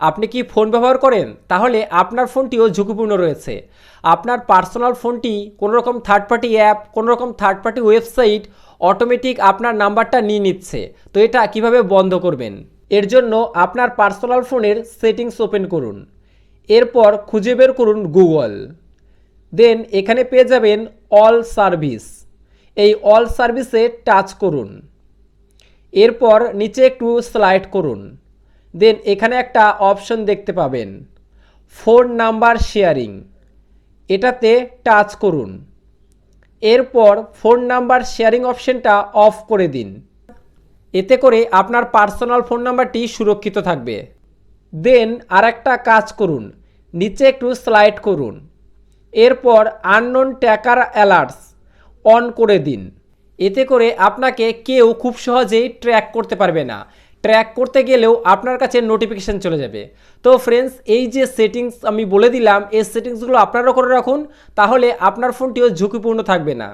আপনি কি ফোন ব্যবহার করেন? তাহলে আপনার ফোনটিও ঝুঁকিপূর্ণ রয়েছে। আপনার পার্সোনাল ফোনটি কোনো রকম থার্ড পার্টি অ্যাপ কোনো রকম থার্ড পার্টি ওয়েবসাইট অটোমেটিক আপনার নাম্বারটা নিয়ে নিচ্ছে। তো এটা কীভাবে বন্ধ করবেন? এর জন্য আপনার পার্সোনাল ফোনের সেটিংস ওপেন করুন। এরপর খুঁজে বের করুন গুগল। দেন এখানে পেয়ে যাবেন অল সার্ভিস। এই অল সার্ভিসে টাচ করুন। এরপর নিচে একটু স্লাইড করুন। দেন এখানে একটা অপশন দেখতে পাবেন। ফোন নাম্বার শেয়ারিং এটাতে টাচ করুন। এরপর ফোন নাম্বার শেয়ারিং অপশনটা অফ করে দিন। এতে করে আপনার পার্সোনাল ফোন নাম্বারটি সুরক্ষিত থাকবে। দেন আর একটা কাজ করুন। নিচে একটু স্লাইড করুন। এরপর আননোন ট্যাকার অ্যালার্টস অন করে দিন। এতে করে আপনাকে কেউ খুব সহজেই ট্র্যাক করতে পারবে না। ট্র্যাক করতে গেলেও আপনার কাছে নোটিফিকেশান চলে যাবে। তো ফ্রেন্ডস এই যে সেটিংস আমি বলে দিলাম, এই সেটিংসগুলো আপনারাও করে রাখুন, তাহলে আপনার ফোনটিও ঝুঁকিপূর্ণ থাকবে না।